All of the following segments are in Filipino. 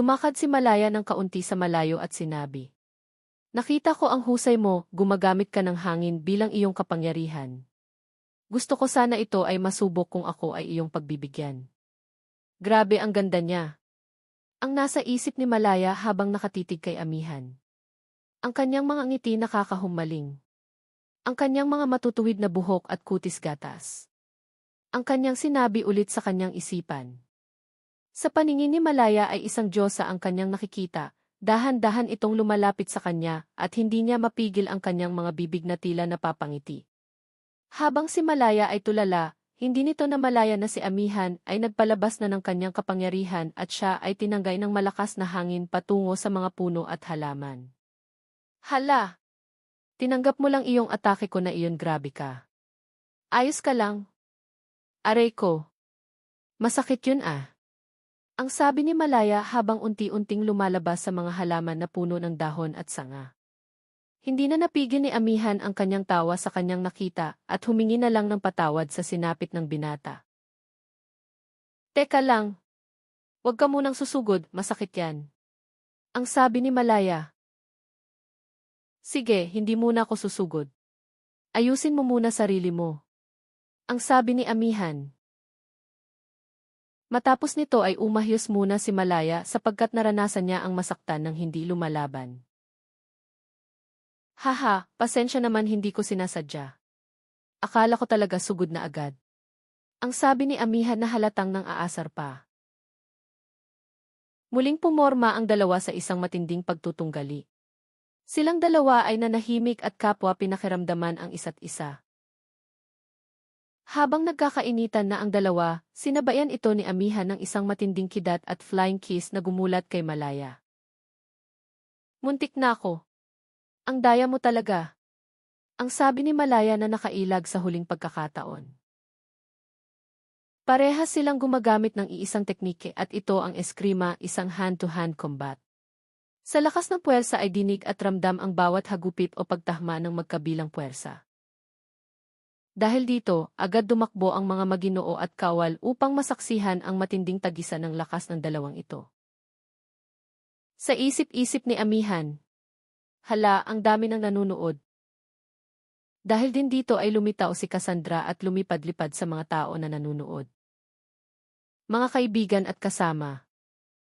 Lumakad si Malaya ng kaunti sa malayo at sinabi. Nakita ko ang husay mo, gumagamit ka ng hangin bilang iyong kapangyarihan. Gusto ko sana ito ay masubok kung ako ay iyong pagbibigyan. Grabe ang ganda niya. Ang nasa isip ni Malaya habang nakatitig kay Amihan. Ang kanyang mga ngiti nakakahumaling. Ang kanyang mga matutuwid na buhok at kutis gatas. Ang kanyang sinabi ulit sa kanyang isipan. Sa paningin ni Malaya ay isang Diyosa ang kanyang nakikita, dahan-dahan itong lumalapit sa kanya at hindi niya mapigil ang kanyang mga bibig na tila napapangiti. Habang si Malaya ay tulala, hindi nito na malaya na si Amihan ay nagpalabas na ng kanyang kapangyarihan at siya ay tinanggay ng malakas na hangin patungo sa mga puno at halaman. Hala! Tinanggap mo lang iyong atake ko na iyon grabe ka. Ayos ka lang. Aray ko. Masakit yun ah. Ang sabi ni Malaya habang unti-unting lumalabas sa mga halaman na puno ng dahon at sanga. Hindi na napigil ni Amihan ang kanyang tawa sa kanyang nakita at humingi na lang ng patawad sa sinapit ng binata. Teka lang. Huwag ka munang susugod, masakit yan. Ang sabi ni Malaya. Sige, hindi muna ako susugod. Ayusin mo muna sarili mo. Ang sabi ni Amihan. Matapos nito ay umahyos muna si Malaya sapagkat naranasan niya ang masaktan ng hindi lumalaban. Haha, pasensya naman hindi ko sinasadya. Akala ko talaga sugod na agad. Ang sabi ni Amihan na halatang nang aasar pa. Muling pumorma ang dalawa sa isang matinding pagtutunggali. Silang dalawa ay nanahimik at kapwa pinakiramdaman ang isa't isa. Habang nagkakainitan na ang dalawa, sinabayan ito ni Amihan ng isang matinding kidat at flying kiss na gumulat kay Malaya. Muntik na ako. Ang daya mo talaga. Ang sabi ni Malaya na nakailag sa huling pagkakataon. Parehas silang gumagamit ng iisang teknike at ito ang eskrima, isang hand-to-hand combat. Sa lakas ng puwersa ay dinig at ramdam ang bawat hagupit o pagtahma ng magkabilang puwersa. Dahil dito, agad dumakbo ang mga maginoo at kawal upang masaksihan ang matinding tagisan ng lakas ng dalawang ito. Sa isip-isip ni Amihan, hala ang dami ng nanunood. Dahil din dito ay lumitaw si Cassandra at lumipad-lipad sa mga tao na nanunood. Mga kaibigan at kasama.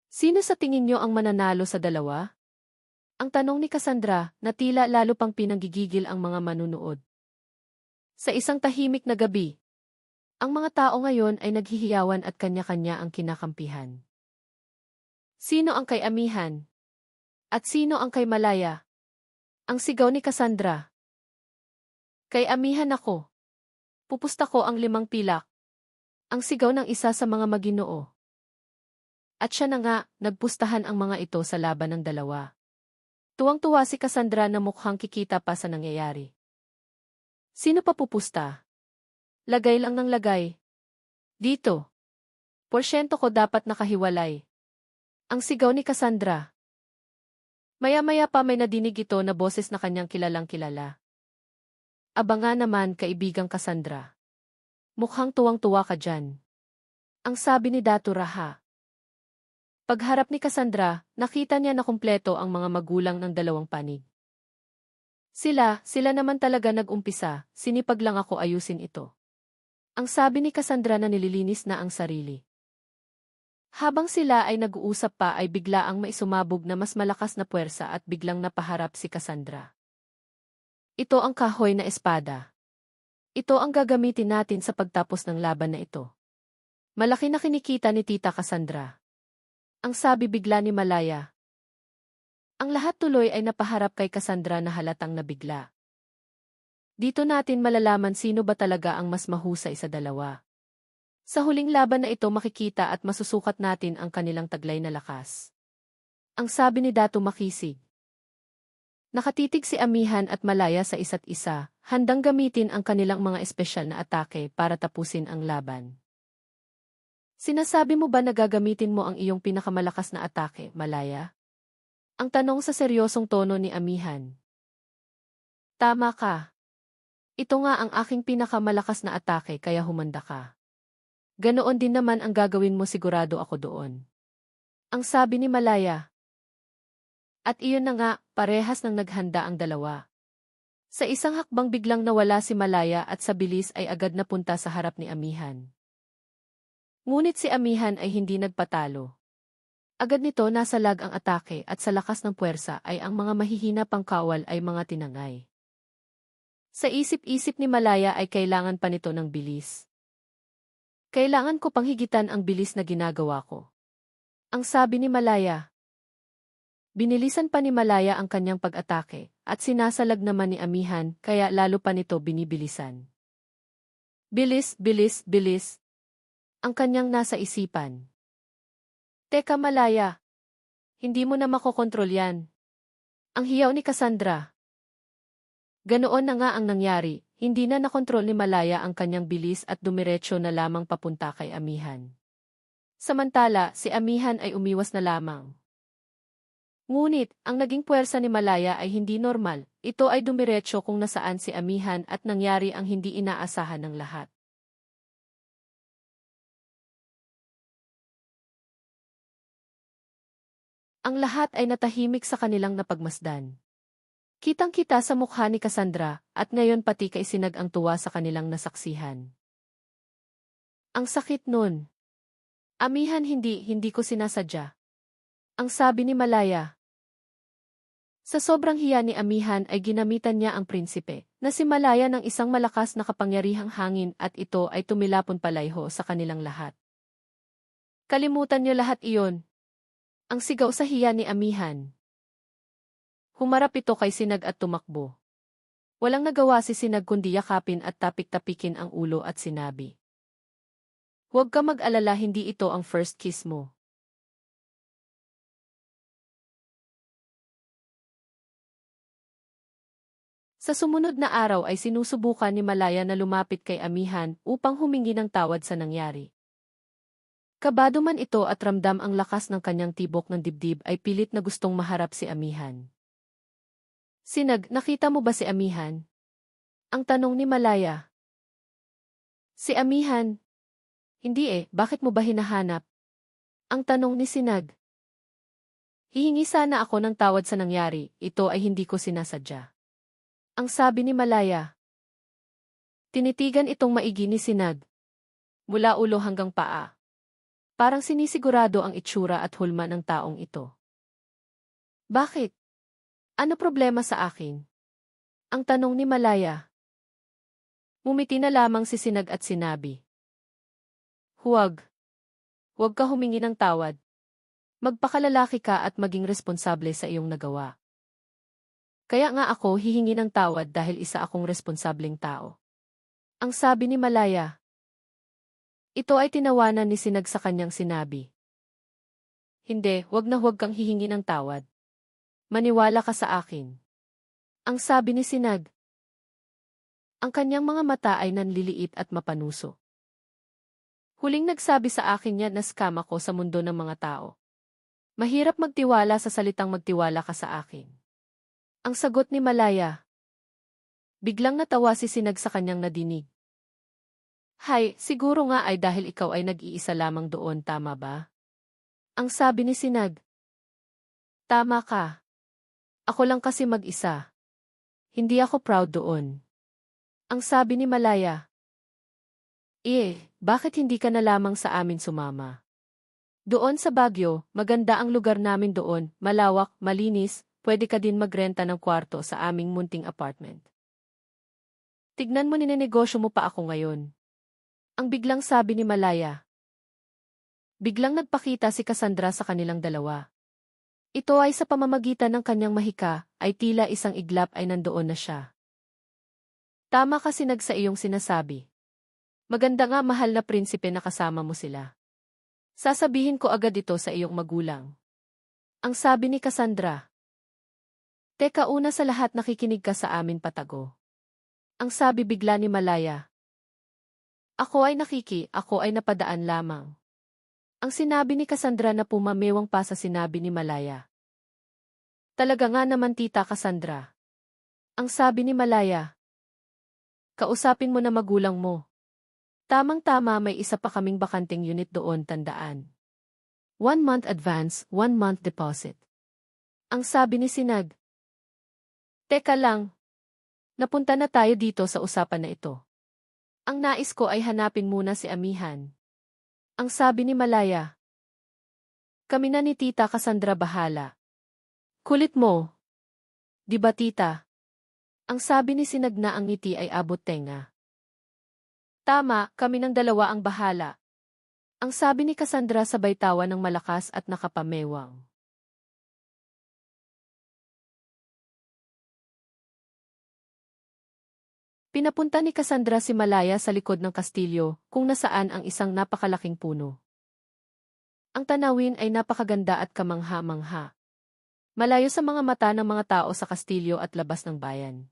Sino sa tingin nyo ang mananalo sa dalawa? Ang tanong ni Cassandra na tila lalo pang pinanggigigil ang mga manunood. Sa isang tahimik na gabi, ang mga tao ngayon ay naghihiyawan at kanya-kanya ang kinakampihan. Sino ang kay Amihan? At sino ang kay Malaya? Ang sigaw ni Cassandra. Kay Amihan ako. Pupusta ko ang limang pilak. Ang sigaw ng isa sa mga maginoo. At siya na nga, nagpustahan ang mga ito sa laban ng dalawa. Tuwang-tuwa si Cassandra na mukhang kikita pa sa nangyayari. Sino pa pupusta? Lagay lang ng lagay. Dito. Porsyento ko dapat nakahiwalay. Ang sigaw ni Cassandra. Maya-maya pa may nadinig ito na boses na kanyang kilalang kilala. Abanga naman, kaibigang Cassandra. Mukhang tuwang-tuwa ka dyan. Ang sabi ni Datu Raha. Pagharap ni Cassandra, nakita niya na kumpleto ang mga magulang ng dalawang panig. Sila, sila naman talaga nag-umpisa, sinipag lang ako ayusin ito. Ang sabi ni Cassandra na nililinis na ang sarili. Habang sila ay nag-uusap pa ay bigla ang maisumabog na mas malakas na puwersa at biglang napaharap si Cassandra. Ito ang kahoy na espada. Ito ang gagamitin natin sa pagtapos ng laban na ito. Malaki na kinikita ni Tita Cassandra. Ang sabi bigla ni Malaya, ang lahat tuloy ay napaharap kay Cassandra na halatang nabigla. Dito natin malalaman sino ba talaga ang mas mahusay sa dalawa. Sa huling laban na ito makikita at masusukat natin ang kanilang taglay na lakas. Ang sabi ni Dato Makisig. Nakatitig si Amihan at Malaya sa isa't isa, handang gamitin ang kanilang mga espesyal na atake para tapusin ang laban. Sinasabi mo ba na gagamitin mo ang iyong pinakamalakas na atake, Malaya? Ang tanong sa seryosong tono ni Amihan. Tama ka. Ito nga ang aking pinakamalakas na atake kaya humanda ka. Ganoon din naman ang gagawin mo sigurado ako doon. Ang sabi ni Malaya. At iyon na nga, parehas nang naghanda ang dalawa. Sa isang hakbang biglang nawala si Malaya at sa bilis ay agad napunta sa harap ni Amihan. Ngunit si Amihan ay hindi nagpatalo. Agad nito nasa lag ang atake at sa lakas ng puwersa ay ang mga mahihina pang kawal ay mga tinangay. Sa isip-isip ni Malaya ay kailangan pa nito ng bilis. Kailangan ko pang higitan ang bilis na ginagawa ko. Ang sabi ni Malaya. Binilisan pa ni Malaya ang kanyang pag-atake, at sinasalag naman ni Amihan, kaya lalo pa nito binibilisan. Bilis, bilis, bilis. Ang kanyang nasa isipan. Teka Malaya. Hindi mo na makokontrol yan. Ang hiyaw ni Cassandra. Ganoon na nga ang nangyari, hindi na nakontrol ni Malaya ang kanyang bilis at dumiretso na lamang papunta kay Amihan. Samantala, si Amihan ay umiwas na lamang. Ngunit, ang naging puwersa ni Malaya ay hindi normal, ito ay dumiretso kung nasaan si Amihan at nangyari ang hindi inaasahan ng lahat. Ang lahat ay natahimik sa kanilang napagmasdan. Kitang-kita sa mukha ni Cassandra, at ngayon pati kaisinag ang tuwa sa kanilang nasaksihan. Ang sakit nun. Amihan hindi, hindi ko sinasadya. Ang sabi ni Malaya. Sa sobrang hiya ni Amihan ay ginamitan niya ang prinsipe, na si Malaya ng isang malakas na kapangyarihang hangin at ito ay tumilapon palayho sa kanilang lahat. Kalimutan niyo lahat iyon. Ang sigaw sa hiya ni Amihan. Humarap ito kay Sinag at tumakbo. Walang nagawa si Sinag kundi yakapin at tapik-tapikin ang ulo at sinabi. Huwag ka mag-alala hindi ito ang first kiss mo. Sa sumunod na araw ay sinusubukan ni Malaya na lumapit kay Amihan upang humingi ng tawad sa nangyari. Kabado man ito at ramdam ang lakas ng kanyang tibok ng dibdib ay pilit na gustong maharap si Amihan. Sinag, nakita mo ba si Amihan? Ang tanong ni Malaya. Si Amihan. Hindi eh, bakit mo ba hinahanap? Ang tanong ni Sinag. Hihingi sana ako ng tawad sa nangyari, ito ay hindi ko sinasadya. Ang sabi ni Malaya. Tinitigan itong maigi ni Sinag. Mula ulo hanggang paa. Parang sinisigurado ang itsura at hulma ng taong ito. Bakit? Ano problema sa akin? Ang tanong ni Malaya. Mumiti na lamang si Sinag at sinabi. Huwag. Huwag ka humingi ng tawad. Magpakalalaki ka at maging responsable sa iyong nagawa. Kaya nga ako hihingi ng tawad dahil isa akong responsableng tao. Ang sabi ni Malaya. Ito ay tinawanan ni Sinag sa kanyang sinabi. Hindi, wag na huwag kang hihingi ng tawad. Maniwala ka sa akin. Ang sabi ni Sinag. Ang kanyang mga mata ay nanliliit at mapanuso. Huling nagsabi sa akin yan na scam ako sa mundo ng mga tao. Mahirap magtiwala sa salitang magtiwala ka sa akin. Ang sagot ni Malaya. Biglang natawa si Sinag sa kanyang nadinig. Hay, siguro nga ay dahil ikaw ay nag-iisa lamang doon, tama ba? Ang sabi ni Sinag. Tama ka. Ako lang kasi mag-isa. Hindi ako proud doon. Ang sabi ni Malaya. Eh, bakit hindi ka na lamang sa amin sumama? Doon sa Baguio, maganda ang lugar namin doon, malawak, malinis, pwede ka din magrenta ng kwarto sa aming munting apartment. Tignan mo ninenegosyo mo pa ako ngayon. Ang biglang sabi ni Malaya. Biglang nagpakita si Cassandra sa kanilang dalawa. Ito ay sa pamamagitan ng kanyang mahika, ay tila isang iglap ay nandoon na siya. Tama kasi nagsa iyong sinasabi. Maganda nga mahal na prinsipe na kasama mo sila. Sasabihin ko agad ito sa iyong magulang. Ang sabi ni Cassandra. Teka una sa lahat nakikinig ka sa amin patago. Ang sabi bigla ni Malaya. Ako ay nakiki, ako ay napadaan lamang. Ang sinabi ni Cassandra na pumamewang pa sa sinabi ni Malaya. Talaga nga naman tita Cassandra. Ang sabi ni Malaya. Kausapin mo na magulang mo. Tamang-tama may isa pa kaming bakanting unit doon tandaan. One month advance, one month deposit. Ang sabi ni Sinag. Teka lang. Napunta na tayo dito sa usapan na ito. Ang nais ko ay hanapin muna si Amihan. Ang sabi ni Malaya. Kami na ni Tita Cassandra bahala. Kulit mo. Di tita? Ang sabi ni Sinag na ang ngiti ay abot tenga. Tama, kami ng dalawa ang bahala. Ang sabi ni Cassandra sabay tawa ng malakas at nakapamewang. Pinapunta ni Cassandra si Malaya sa likod ng kastilyo, kung nasaan ang isang napakalaking puno. Ang tanawin ay napakaganda at kamangha-mangha. Malayo sa mga mata ng mga tao sa kastilyo at labas ng bayan.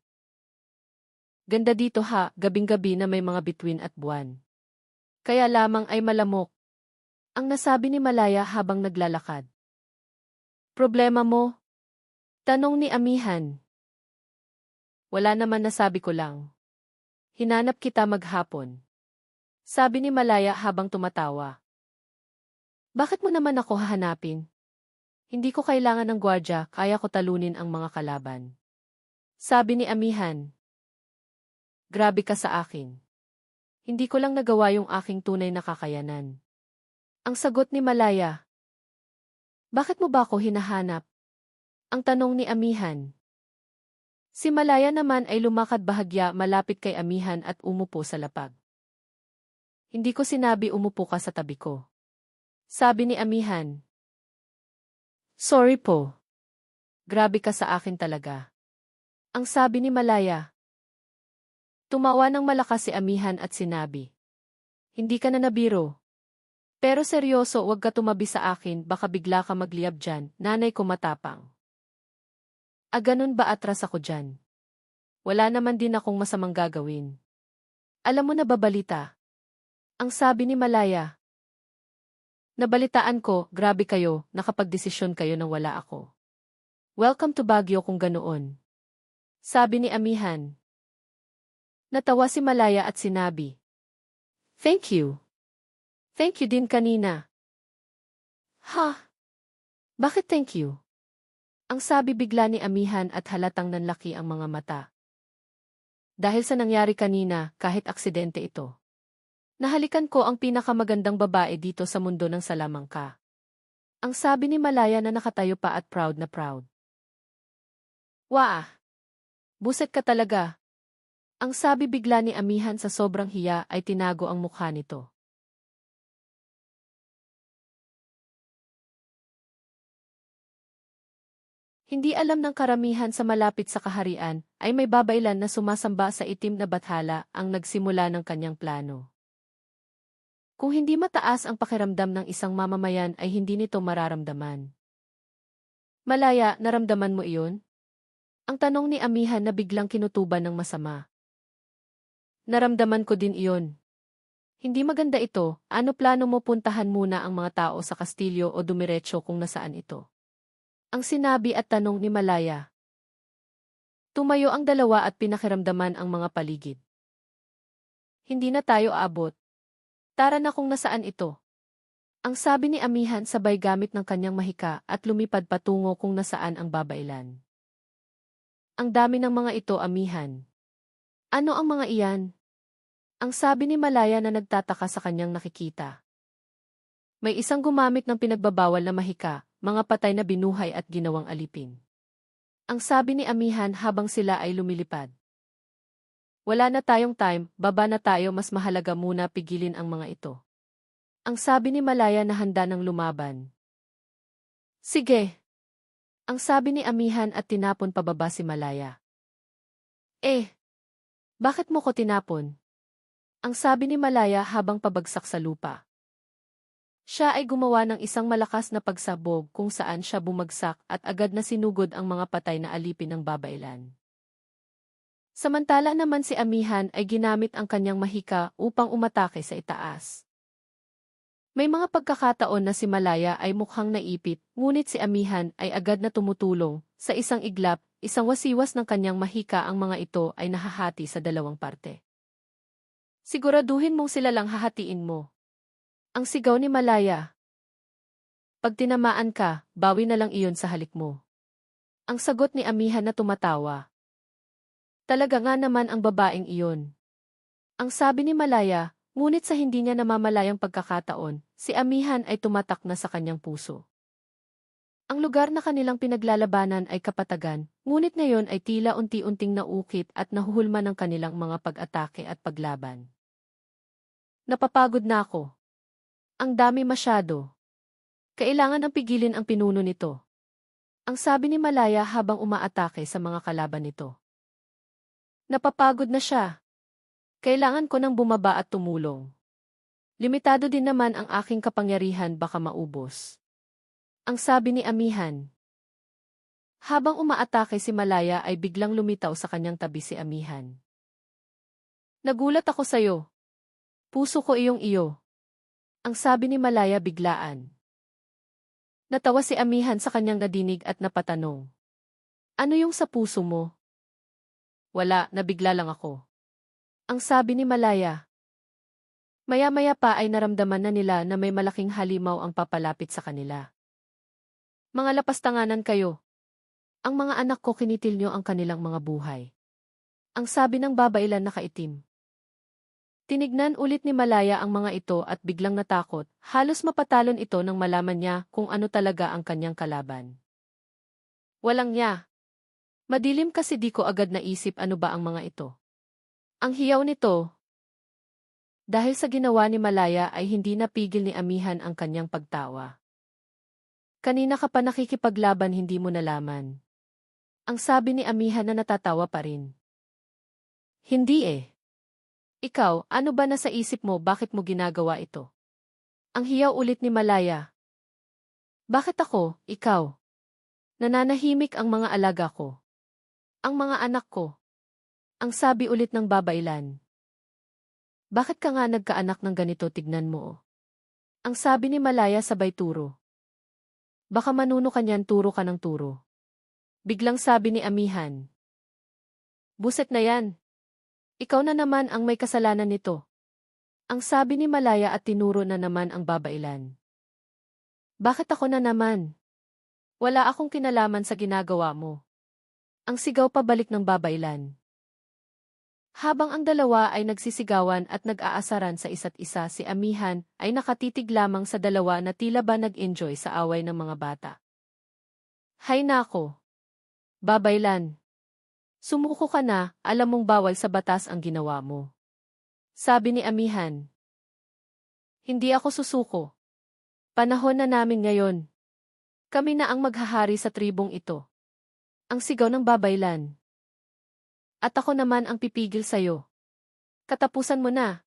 Ganda dito ha, gabing-gabi na may mga bituin at buwan. Kaya lamang ay malamok. Ang nasabi ni Malaya habang naglalakad. Problema mo? Tanong ni Amihan. Wala naman nasabi ko lang. Hinanap kita maghapon. Sabi ni Malaya habang tumatawa. Bakit mo naman ako hahanapin? Hindi ko kailangan ng gwardya, kaya ko talunin ang mga kalaban. Sabi ni Amihan. Grabe ka sa akin. Hindi ko lang nagawa yung aking tunay na kakayanan. Ang sagot ni Malaya. Bakit mo ba ako hinahanap? Ang tanong ni Amihan. Si Malaya naman ay lumakad bahagya malapit kay Amihan at umupo sa lapag. Hindi ko sinabi umupo ka sa tabi ko. Sabi ni Amihan. Sorry po. Grabe ka sa akin talaga. Ang sabi ni Malaya. Tumawa ng malakas si Amihan at sinabi. Hindi ka na nabiro. Pero seryoso, wag ka tumabi sa akin, baka bigla ka magliyab dyan, nanay ko matapang. Ah, ganun ba atras ako dyan? Wala naman din akong masamang gagawin. Alam mo na ba balita? Ang sabi ni Malaya. Nabalitaan ko, grabe kayo, nakapagdesisyon kayo nang wala ako. Welcome to Baguio kung ganoon. Sabi ni Amihan. Natawa si Malaya at sinabi. Thank you. Thank you din kanina. Ha? Bakit thank you? Ang sabi bigla ni Amihan at halatang nanlaki ang mga mata. Dahil sa nangyari kanina, kahit aksidente ito. Nahalikan ko ang pinakamagandang babae dito sa mundo ng salamangka. Ang sabi ni Malaya na nakatayo pa at proud na proud. Waa! Buset ka talaga. Ang sabi bigla ni Amihan sa sobrang hiya ay tinago ang mukha nito. Hindi alam ng karamihan sa malapit sa kaharian, ay may babaylan na sumasamba sa itim na bathala ang nagsimula ng kanyang plano. Kung hindi mataas ang pakiramdam ng isang mamamayan ay hindi nito mararamdaman. Malaya, naramdaman mo iyon? Ang tanong ni Amihan na biglang kinutuban ng masama. Naramdaman ko din iyon. Hindi maganda ito, ano plano mo puntahan muna ang mga tao sa kastilyo o dumiretso kung nasaan ito? Ang sinabi at tanong ni Malaya. Tumayo ang dalawa at pinakiramdaman ang mga paligid. Hindi na tayo abot. Tara na kung nasaan ito. Ang sabi ni Amihan sabay gamit ng kanyang mahika at lumipad patungo kung nasaan ang babailan. Ang dami ng mga ito, Amihan. Ano ang mga iyan? Ang sabi ni Malaya na nagtataka sa kanyang nakikita. May isang gumamit ng pinagbabawal na mahika, mga patay na binuhay at ginawang alipin. Ang sabi ni Amihan habang sila ay lumilipad. Wala na tayong time, baba na tayo mas mahalaga muna pigilin ang mga ito. Ang sabi ni Malaya na handa ng lumaban. Sige. Ang sabi ni Amihan at tinapon pababa si Malaya. Eh, bakit mo ko tinapon? Ang sabi ni Malaya habang pabagsak sa lupa. Siya ay gumawa ng isang malakas na pagsabog kung saan siya bumagsak at agad na sinugod ang mga patay na alipin ng babailan. Samantala naman si Amihan ay ginamit ang kanyang mahika upang umatake sa itaas. May mga pagkakataon na si Malaya ay mukhang naipit, ngunit si Amihan ay agad na tumutulong. Sa isang iglap, isang wasiwas ng kanyang mahika ang mga ito ay nahahati sa dalawang parte. Siguraduhin mong sila lang hahatiin mo. Ang sigaw ni Malaya. Pag tinamaan ka, bawi na lang iyon sa halik mo. Ang sagot ni Amihan na tumatawa. Talaga nga naman ang babaeng iyon. Ang sabi ni Malaya, ngunit sa hindi niya namamalayang pagkakataon, si Amihan ay tumatak na sa kanyang puso. Ang lugar na kanilang pinaglalabanan ay kapatagan, ngunit ngayon ay tila unti-unting naukit at nahuhulma ng kanilang mga pag-atake at paglaban. Napapagod na ako. Ang dami masyado. Kailangan ang pigilin ang pinuno nito. Ang sabi ni Malaya habang umaatake sa mga kalaban nito. Napapagod na siya. Kailangan ko nang bumaba at tumulong. Limitado din naman ang aking kapangyarihan baka maubos. Ang sabi ni Amihan. Habang umaatake si Malaya ay biglang lumitaw sa kanyang tabi si Amihan. Nagulat ako sa'yo. Puso ko iyong iyo. Ang sabi ni Malaya biglaan. Natawa si Amihan sa kanyang nadinig at napatanong. Ano yung sa puso mo? Wala, nabigla lang ako. Ang sabi ni Malaya. Maya-maya pa ay naramdaman na nila na may malaking halimaw ang papalapit sa kanila. Mga lapastanganan kayo. Ang mga anak ko kinitil nyo ang kanilang mga buhay. Ang sabi ng babailan na kaitim. Tinignan ulit ni Malaya ang mga ito at biglang natakot, halos mapatalon ito nang malaman niya kung ano talaga ang kanyang kalaban. Walang niya. Madilim kasi di ko agad naisip ano ba ang mga ito. Ang hiyaw nito. Dahil sa ginawa ni Malaya ay hindi napigil ni Amihan ang kanyang pagtawa. Kanina ka pa nakikipaglaban hindi mo nalaman. Ang sabi ni Amihan na natatawa pa rin. Hindi eh. Ikaw, ano ba nasa isip mo bakit mo ginagawa ito? Ang hiyaw ulit ni Malaya. Bakit ako, ikaw? Nananahimik ang mga alaga ko. Ang mga anak ko. Ang sabi ulit ng babailan. Bakit ka nga nagkaanak ng ganito tignan mo? oh? Ang sabi ni Malaya sabay turo. Baka manuno ka niyan turo ka ng turo. Biglang sabi ni Amihan. Buset na yan. Ikaw na naman ang may kasalanan nito. Ang sabi ni Malaya at tinuro na naman ang babailan. Bakit ako na naman? Wala akong kinalaman sa ginagawa mo. Ang sigaw pabalik ng babailan. Habang ang dalawa ay nagsisigawan at nag-aasaran sa isa't isa si Amihan ay nakatitig lamang sa dalawa na tila ba nag-enjoy sa away ng mga bata. Hay nako! Babailan! Sumuko ka na, alam mong bawal sa batas ang ginawa mo. Sabi ni Amihan. Hindi ako susuko. Panahon na namin ngayon. Kami na ang maghahari sa tribong ito. Ang sigaw ng babaylan. At ako naman ang pipigil sa'yo. Katapusan mo na.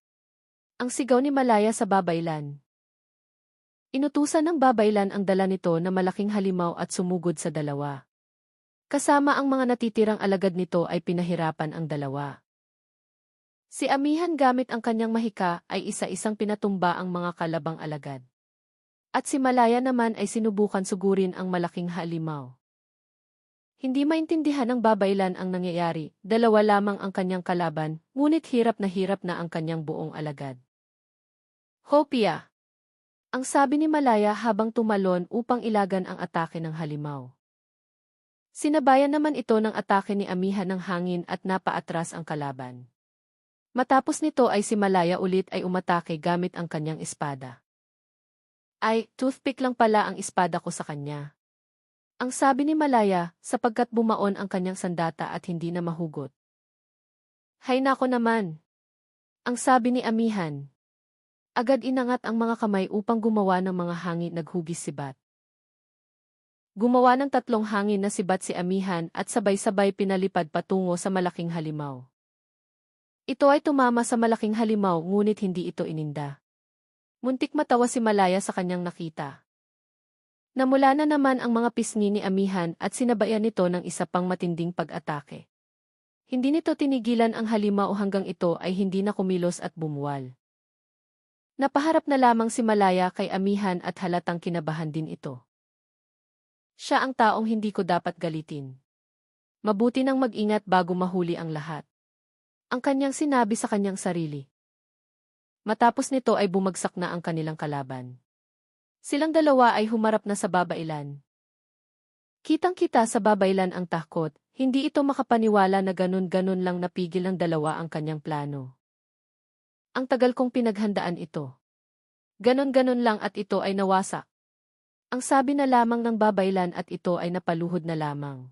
Ang sigaw ni Malaya sa babaylan. Inutusan ng babaylan ang dala nito na malaking halimaw at sumugod sa dalawa. Kasama ang mga natitirang alagad nito ay pinahirapan ang dalawa. Si Amihan gamit ang kanyang mahika ay isa-isang pinatumba ang mga kalabang alagad. At si Malaya naman ay sinubukan sugurin ang malaking halimaw. Hindi maintindihan ng babaylan ang nangyayari, dalawa lamang ang kanyang kalaban, ngunit hirap na hirap na ang kanyang buong alagad. Hopia! Ang sabi ni Malaya habang tumalon upang ilagan ang atake ng halimaw. Sinabayan naman ito ng atake ni Amihan ng hangin at napaatras ang kalaban. Matapos nito ay si Malaya ulit ay umatake gamit ang kanyang espada. Ay, toothpick lang pala ang espada ko sa kanya. Ang sabi ni Malaya, sapagkat bumaon ang kanyang sandata at hindi na mahugot. Hay nako naman! Ang sabi ni Amihan. Agad inangat ang mga kamay upang gumawa ng mga hangin naghugis si Bat. Gumawa ng tatlong hangin na sibat si Amihan at sabay-sabay pinalipad patungo sa malaking halimaw. Ito ay tumama sa malaking halimaw ngunit hindi ito ininda. Muntik matawa si Malaya sa kanyang nakita. Namula na naman ang mga pisngi ni Amihan at sinabayan nito ng isa pang matinding pag-atake. Hindi nito tinigilan ang halimaw hanggang ito ay hindi na kumilos at bumuwal. Napaharap na lamang si Malaya kay Amihan at halatang kinabahan din ito. Siya ang taong hindi ko dapat galitin. Mabuti nang mag-ingat bago mahuli ang lahat. Ang kanyang sinabi sa kanyang sarili. Matapos nito ay bumagsak na ang kanilang kalaban. Silang dalawa ay humarap na sa babailan. Kitang-kita sa babailan ang takot, hindi ito makapaniwala na ganun-ganun lang napigil ng dalawa ang kanyang plano. Ang tagal kong pinaghandaan ito. Ganon-ganon lang at ito ay nawasak. Ang sabi na lamang ng babailan at ito ay napaluhod na lamang.